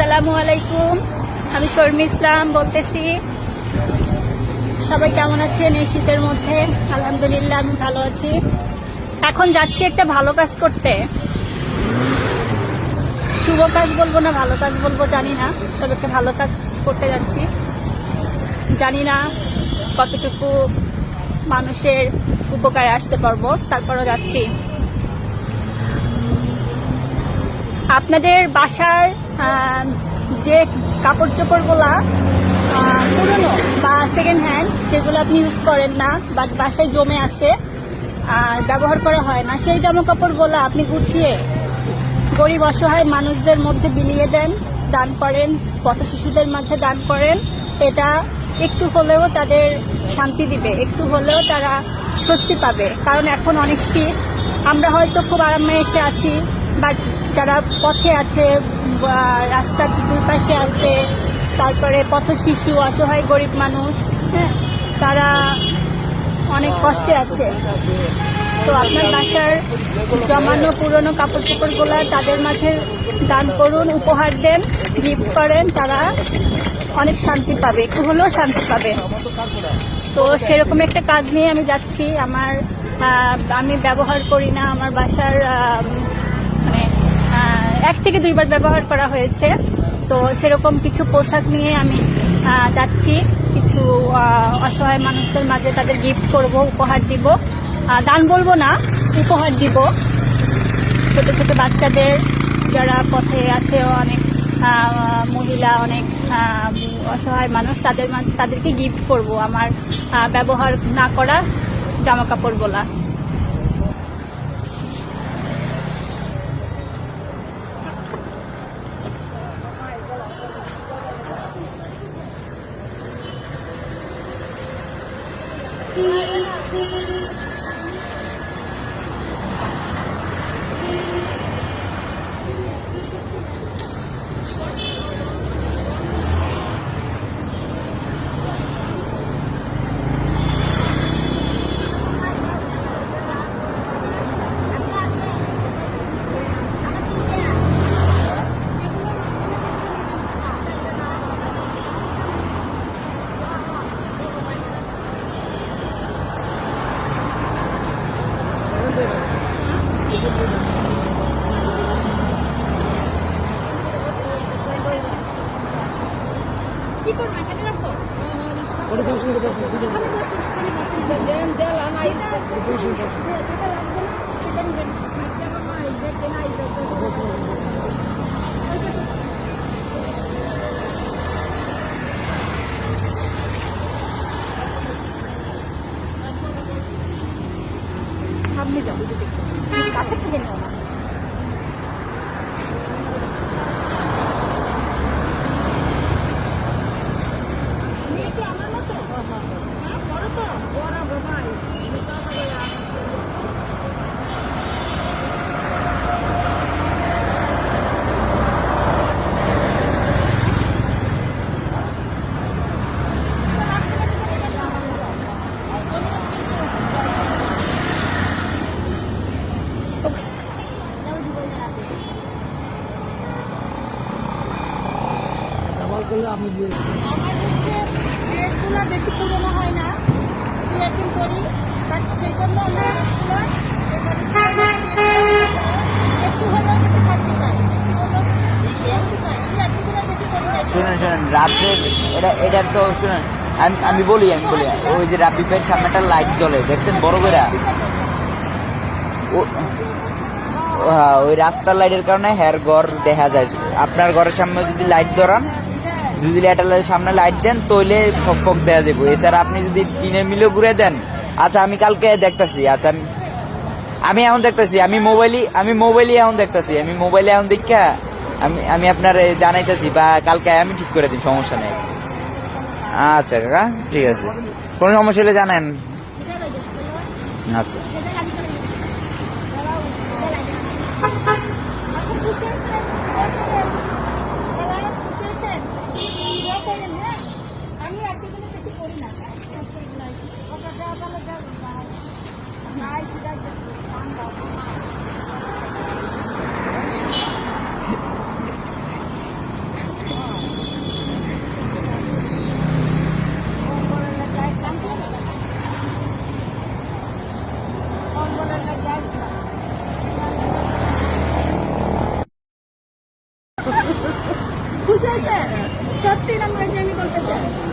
আসসালামু আলাইকুম। আমি শর্মি ইসলাম বলতেছি। সবাই কেমন আছেন এই শীতের মধ্যে? আলহামদুলিল্লাহ, আমি ভালো আছি। এখন যাচ্ছি একটা ভালো কাজ করতে। শুভ কাজ বলব না, ভালো কাজ বলব, জানি না। তবে একটা ভালো কাজ করতে যাচ্ছি। জানি না কতটুকু মানুষের উপকারে আসতে পারব, তারপরও যাচ্ছি। আপনাদের বাসার যে কাপড় চোপড়গুলা আহ, পুরনো বা সেকেন্ড হ্যান্ড যেগুলো আপনি ইউজ করেন না বা বাসায় জমে আছে ব্যবহার করা হয় না সেই জামা কাপড়গুলো আপনি গুছিয়ে গরিব অসহায় মানুষদের মধ্যে বিলিয়ে দেন দান করেন পথ শিশুদের মাঝে দান করেন এটা একটু হলেও তাদের শান্তি দিবে একটু হলেও তারা স্বস্তি পাবে। কারণ এখন অনেক শীত আমরা হয়তো খুব আরামে এসে আছি বাট যারা পথে আছে রাস্তার দুই পাশে আছে, তারপরে পথ শিশু অসহায়, গরিব মানুষ হ্যাঁ তারা অনেক কষ্টে আছে। তো আপনার বাসার জমানো পুরনো কাপড় চোপড়গুলো তাদের মাঝে দান করুন, উপহার দেন, গিফট করেন, তারা অনেক শান্তি পাবে, একটু হলেও শান্তি পাবে। তো সেরকম একটা কাজ নিয়ে আমি যাচ্ছি। আমার আমি ব্যবহার করি না, আমার বাসার এক থেকে দুইবার ব্যবহার করা হয়েছে। তো সেরকম কিছু পোশাক নিয়ে আমি যাচ্ছি। কিছু অসহায় মানুষদের মাঝে তাদের গিফট করব, উপহার দিব। দান বলব না, উপহার দিব। ছোট ছোট বাচ্চাদের, যারা পথে আছে, অনেক মহিলা, অনেক অসহায় মানুষ, তাদের মাঝে তাদেরকে গিফট করব। আমার ব্যবহার না করা জামা কাপড়গুলা কি করব এখানে রাখব সামনে যাব কাছে থেকে নেও না মেয়ে কি আমার মতো হ্যাঁ বড় তো বড় গো ভাই আমার করলে আপনি দিয়ে আমার হচ্ছে ড্রেসগুলো বেশি পুরোনো হয় না দু করি বাট সেই জন্য আমরা একটু হলেও কিন্তু শান্তি পাই একটু হলেও শান্তি পাই দু একদিন বেশি করি না। শুনেন শুনেন রাত্রে এটা এটা তো শুনেন আমি আমি বলি আমি বলি ওই যে রাব্বি ভাইয়ের সামনে একটা লাইট জ্বলে দেখছেন? বড় করে। ও- হ্যাঁ, ওই রাস্তার লাইটের কারণে হেয়ার ঘর দেখা যায়। আপনার ঘরের সামনে যদি লাইট ধরান যদি লাইটের সামনে লাইট দেন তৈলে ফক ফক দেওয়া যাব এছাড়া আপনি যদি টিনে মিলে ঘুরে দেন আচ্ছা আমি কালকে দেখতাছি আচ্ছা আমি আমি এখন দেখতেছি, আমি মোবাইলই আমি মোবাইলই এখন দেখতেছি, আমি মোবাইলে এখন দেখা আমি আমি আপনার জানাইতেছি, বা কালকে আমি ঠিক করে দিন সমস্যা নেই। আচ্ছা কাকা, ঠিক আছে। কোনো সমস্যা হলে জানেন। আচ্ছা। আমি আর কিছু করি না খুশি হয়েছে সত্যি আমি বলতে চাই।